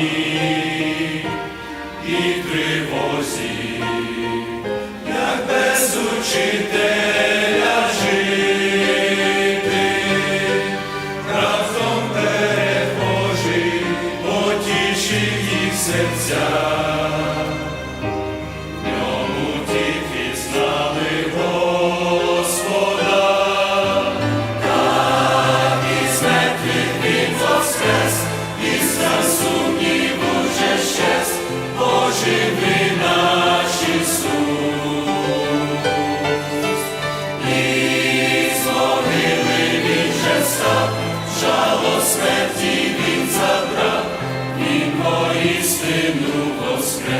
дні і тривозі, як без учителя жити, разом перед Божим серця. смерті він забрав і поістину воскрес.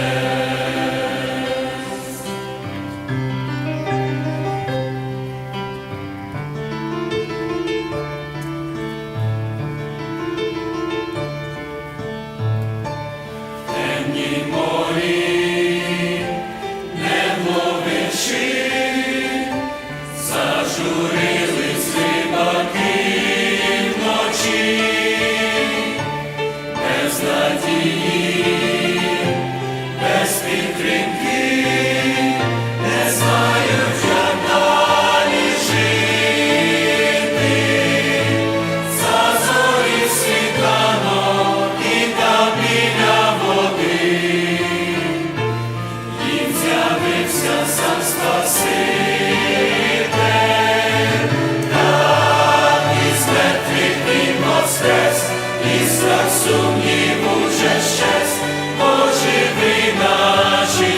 Темні морі sercach sumniwu, że się spożywy nasi.